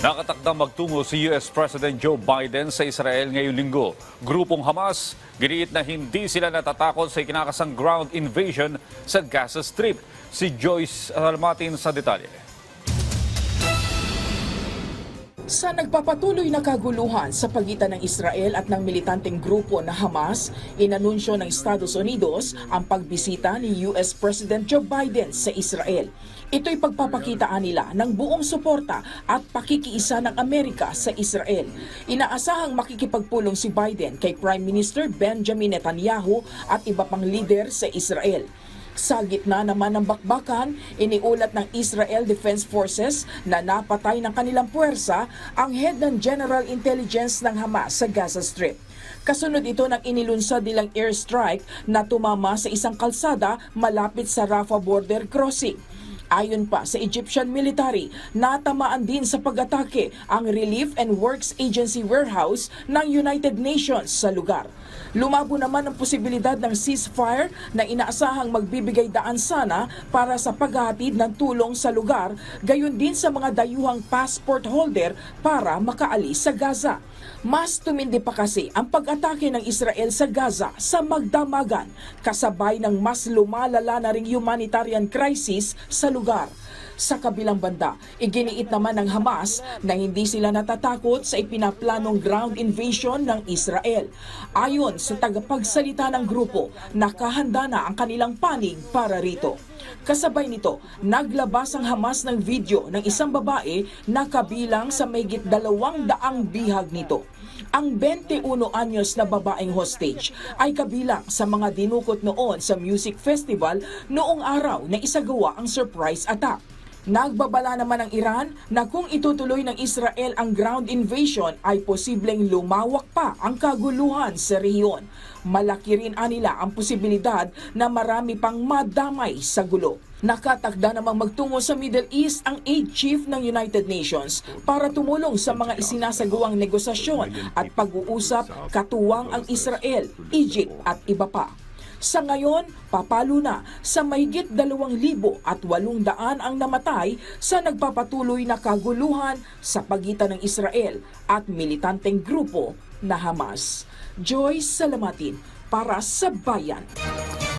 Nakatakdang magtungo si US President Joe Biden sa Israel ngayong linggo. Grupong Hamas, giniit na hindi sila natatakot sa ikinakasang ground invasion sa Gaza Strip. Si Joyce Almatin sa detalye. Sa nagpapatuloy na kaguluhan sa pagitan ng Israel at ng militanteng grupo na Hamas, inanunsyo ng Estados Unidos ang pagbisita ni US President Joe Biden sa Israel. Ito'y pagpapakitaan nila ng buong suporta at pakikiisa ng Amerika sa Israel. Inaasahang makikipagpulong si Biden kay Prime Minister Benjamin Netanyahu at iba pang leader sa Israel. Sa gitna naman ng bakbakan, iniulat ng Israel Defense Forces na napatay ng kanilang puwersa ang head ng General Intelligence ng Hamas sa Gaza Strip. Kasunod ito ng inilunsad nilang airstrike na tumama sa isang kalsada malapit sa Rafah border crossing. Ayon pa sa Egyptian military, natamaan din sa pag-atake ang Relief and Works Agency warehouse ng United Nations sa lugar. Lumabo naman ang posibilidad ng ceasefire na inaasahang magbibigay daan sana para sa paghahatid ng tulong sa lugar, gayon din sa mga dayuhang passport holder para makaalis sa Gaza. Mas tumindi pa kasi ang pag-atake ng Israel sa Gaza sa magdamagan, kasabay ng mas lumalala na ring humanitarian crisis sa lugar. Sa kabilang banda, iginiit naman ng Hamas na hindi sila natatakot sa ipinaplanong ground invasion ng Israel. Ayon sa tagapagsalita ng grupo, nakahanda na ang kanilang panig para rito. Kasabay nito, naglabas ang Hamas ng video ng isang babae na kabilang sa mayigit dalawang daang bihag nito. Ang 21 anyos na babaeng hostage ay kabilang sa mga dinukot noon sa music festival noong araw na isagawa ang surprise attack. Nagbabala naman ang Iran na kung itutuloy ng Israel ang ground invasion ay posibleng lumawak pa ang kaguluhan sa rehiyon. Malaki rin anila ang posibilidad na marami pang madamay sa gulo. Nakatakda namang magtungo sa Middle East ang aid chief ng United Nations para tumulong sa mga isinasagawang negosasyon at pag-uusap katuwang ang Israel, Egypt at iba pa. Sa ngayon, papalo na sa mahigit 2,800 ang namatay sa nagpapatuloy na kaguluhan sa pagitan ng Israel at militanteng grupo na Hamas. Joy Salamatin para sa Bayan.